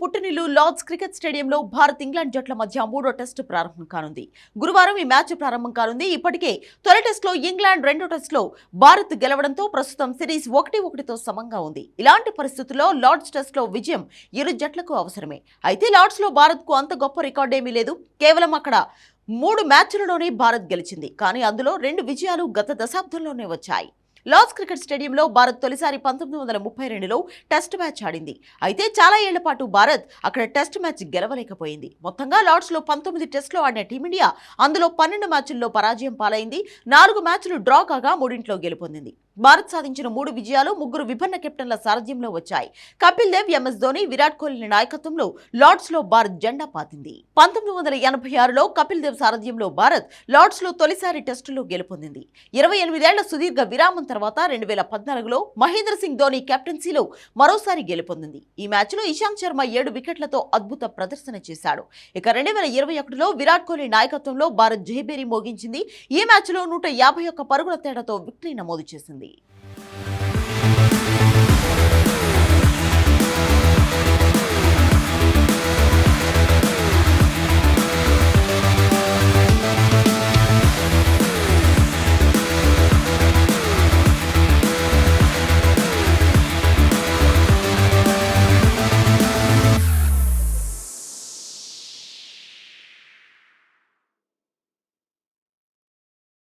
పుట్టినిల్లు Lord's cricket స్టేడియంలో Bharat England జట్ల మధ్య మూడో టెస్టు ప్రారంభం కానుంది. గురువారం ఈ మ్యాచ్ ప్రారంభం కానుంది. ఇప్పటికే తొలి టెస్టులో ఇంగ్లాండ్ రెండో టెస్టులో భారత్ గెలవడంతో ప్రస్తుతం సిరీస్ ఒకటి ఒకటితో సమంగా ఉంది. ఇలాంటి పరిస్థితుల్లో లార్డ్స్ టెస్ట్లో విజయం ఇరు జట్లకు అవసరమే. అయితే లార్డ్స్లో భారత్కు అంత గొప్ప రికార్డేమీ లేదు. కేవలం అక్కడ మూడు మ్యాచ్లలోనే భారత్ గెలిచింది. కానీ అందులో రెండు విజయాలు గత దశాబ్దంలోనే వచ్చాయి. లార్డ్స్ క్రికెట్ స్టేడియంలో భారత్ తొలిసారి పంతొమ్మిది వందల ముప్పై రెండులో టెస్ట్ మ్యాచ్ ఆడింది. అయితే చాలా ఏళ్ళ పాటు భారత్ అక్కడ టెస్ట్ మ్యాచ్ గెలవలేకపోయింది. మొత్తంగా లార్డ్స్లో పంతొమ్మిది టెస్టులో ఆడిన టీమిండియా అందులో పన్నెండు మ్యాచ్ల్లో పరాజయం పాలైంది. నాలుగు మ్యాచ్లు డ్రా కాగా మూడింట్లో గెలుపొందింది. భారత్ సాధించిన మూడు విజయాలు ముగ్గురు విభిన్న కెప్టెన్ల సారథ్యంలో వచ్చాయి. కపిల్ దేవ్ ఎంఎస్ ధోని విరాట్ కోహ్లీ నాయకత్వంలో లార్డ్స్లో భారత్ జెండా పాతింది. పంతొమ్మిది వందల ఎనభై ఆరులో కపిల్ దేవ్ సారథ్యంలో భారత్ లార్డ్స్లో తొలిసారి టెస్టులో గెలుపొందింది. ఇరవై ఎనిమిదేళ్ళ సుదీర్ఘ విరామం తర్వాత రెండు వేల పద్నాలుగులో మహేంద్ర సింగ్ ధోని కెప్టెన్సీలో మరోసారి గెలుపొందింది. ఈ మ్యాచ్లో ఇషాంత్ శర్మ ఏడు వికెట్లతో అద్భుత ప్రదర్శన చేశాడు. ఇక రెండు వేల ఇరవై ఒకటిలో విరాట్ కోహ్లీ నాయకత్వంలో భారత్ జయబేరి మోగించింది. ఈ మ్యాచ్లో నూట యాభై ఒక్క పరుగుల తేడాతో విక్టరీ నమోదు చేసింది.